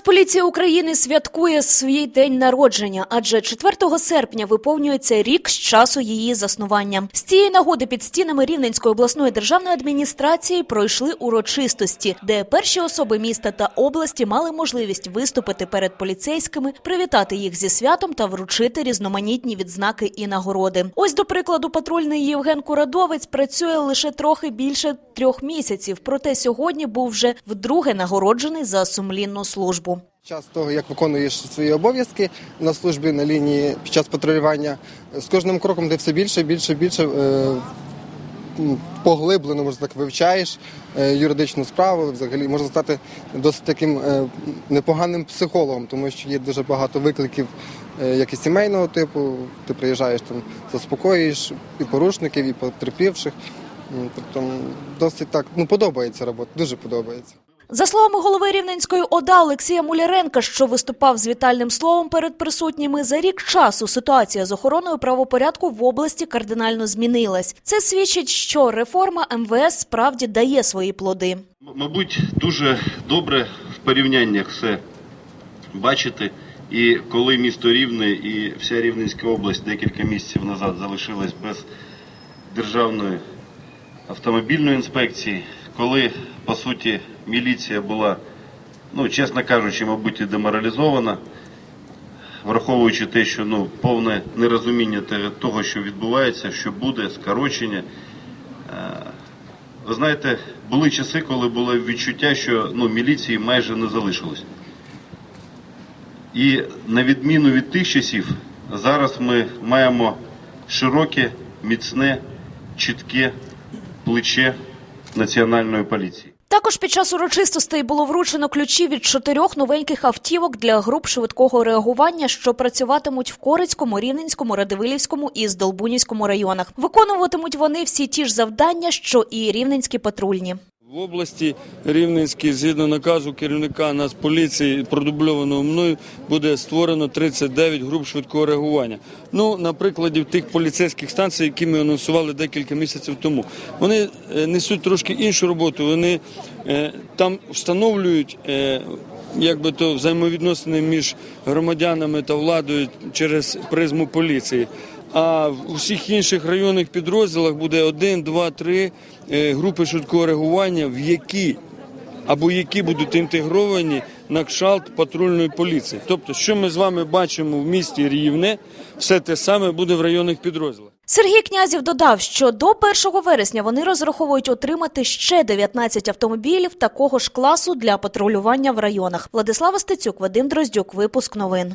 Нацполіція України святкує свій день народження, адже 4 серпня виповнюється рік з часу її заснування. З цієї нагоди під стінами Рівненської обласної державної адміністрації пройшли урочистості, де перші особи міста та області мали можливість виступити перед поліцейськими, привітати їх зі святом та вручити різноманітні відзнаки і нагороди. Ось до прикладу, патрульний Євген Курадовець працює лише трохи більше трьох місяців. Проте сьогодні був вже вдруге нагороджений за сумлінну службу. Час того, як виконуєш свої обов'язки на службі на лінії під час патрулювання, з кожним кроком ти все більше, більше, більше е, поглиблено, можна так, вивчаєш е, юридичну справу. Взагалі можна стати досить таким е, непоганим психологом, тому що є дуже багато викликів, е, як і сімейного типу. Ти приїжджаєш там, заспокоюєш і порушників, і потерпівших. Тобто досить так ну подобається робота, дуже подобається. За словами голови Рівненської ОДА Олексія Муляренка, що виступав з вітальним словом перед присутніми, за рік часу ситуація з охороною правопорядку в області кардинально змінилась. Це свідчить, що реформа МВС справді дає свої плоди. Мабуть, дуже добре в порівняннях все бачити. І коли місто Рівне і вся Рівненська область декілька місяців назад залишилась без державної автомобільної інспекції, коли по суті міліція була, ну чесно кажучи, мабуть, і деморалізована, враховуючи те, що ну повне нерозуміння того, що відбувається, що буде, скорочення. Ви знаєте, були часи, коли було відчуття, що ну, міліції майже не залишилось. І на відміну від тих часів, зараз ми маємо широке, міцне, чітке плече національної поліції. Також під час урочистостей було вручено ключі від чотирьох новеньких автівок для груп швидкого реагування, що працюватимуть в Корицькому, Рівненському, Радивилівському і Здолбунівському районах. Виконуватимуть вони всі ті ж завдання, що і рівненські патрульні. В області Рівненській, згідно наказу керівника Нацполіції, продубльованого мною, буде створено 39 груп швидкого реагування. Ну, на прикладі тих поліцейських станцій, які ми анонсували декілька місяців тому. Вони е, несуть трошки іншу роботу. Вони е, там встановлюють. е, Якби то взаємовідносини між громадянами та владою через призму поліції. А в усіх інших районних підрозділах буде один, два, три е, групи швидкого реагування, в які або які будуть інтегровані на кшалт патрульної поліції. Тобто, що ми з вами бачимо в місті Рівне, все те саме буде в районних підрозділах. Сергій Князів додав, що до 1 вересня вони розраховують отримати ще 19 автомобілів такого ж класу для патрулювання в районах. Владислава Стецюк, Вадим Дроздюк, випуск новин.